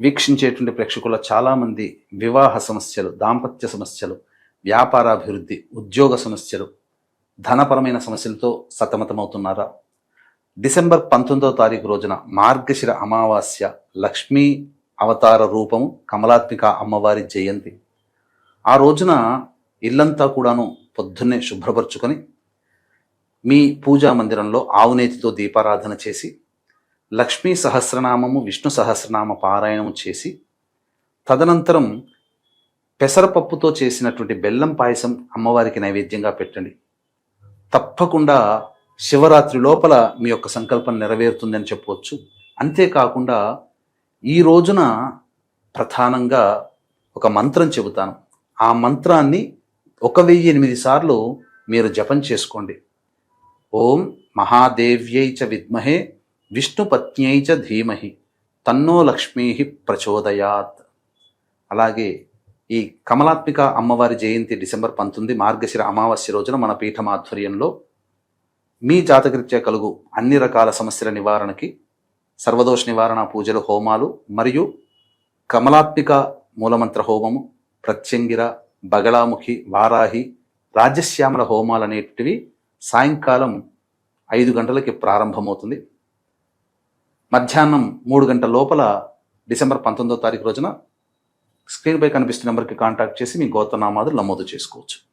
వీక్షించేటువంటి ప్రేక్షకుల చాలామంది వివాహ సమస్యలు దాంపత్య సమస్యలు వ్యాపారాభివృద్ధి ఉద్యోగ సమస్యలు ధనపరమైన సమస్యలతో సతమతమవుతున్నారా? డిసెంబర్ పంతొమ్మిదవ తారీఖు రోజున మార్గశిర అమావాస్య లక్ష్మీ అవతార రూపము కమలాత్మిక అమ్మవారి జయంతి. ఆ రోజున ఇల్లంతా కూడాను పొద్దున్నే శుభ్రపరుచుకొని మీ పూజా మందిరంలో ఆవునేతితో దీపారాధన చేసి లక్ష్మీ సహస్రనామము విష్ణు సహస్రనామ పారాయణము చేసి తదనంతరం పెసరపప్పుతో చేసినటువంటి బెల్లం పాయసం అమ్మవారికి నైవేద్యంగా పెట్టండి. తప్పకుండా శివరాత్రి లోపల మీ యొక్క సంకల్పం నెరవేరుతుందని చెప్పవచ్చు. అంతేకాకుండా ఈ రోజున ప్రధానంగా ఒక మంత్రం చెబుతాను. ఆ మంత్రాన్ని ఒక వెయ్యి ఎనిమిది సార్లు మీరు జపం చేసుకోండి. ఓం మహాదేవ్యై చ విద్మహే విష్ణుపత్న్యై చ ధీమహి తన్నో లక్ష్మీ ప్రచోదయాత్. అలాగే ఈ కమలాత్మిక అమ్మవారి జయంతి డిసెంబర్ పంతొమ్మిది మార్గశిర అమావాస్య రోజున మన పీఠం ఆధ్వర్యంలో మీ జాతకరీత్యా కలుగు అన్ని రకాల సమస్యల నివారణకి సర్వదోష నివారణ పూజలు హోమాలు మరియు కమలాత్మిక మూలమంత్ర హోమము ప్రత్యంగిర బగళాముఖి వారాహి రాజశ్యామల హోమాలు అనేటివి సాయంకాలం ఐదు గంటలకి ప్రారంభమవుతుంది. మధ్యాహ్నం మూడు గంటల లోపల డిసెంబర్ పంతొమ్మిదో తారీఖు రోజున స్క్రీన్పై కనిపిస్తున్న నెంబర్కి కాంటాక్ట్ చేసి మీ గోత్రనామాదులు నమోదు చేసుకోవచ్చు.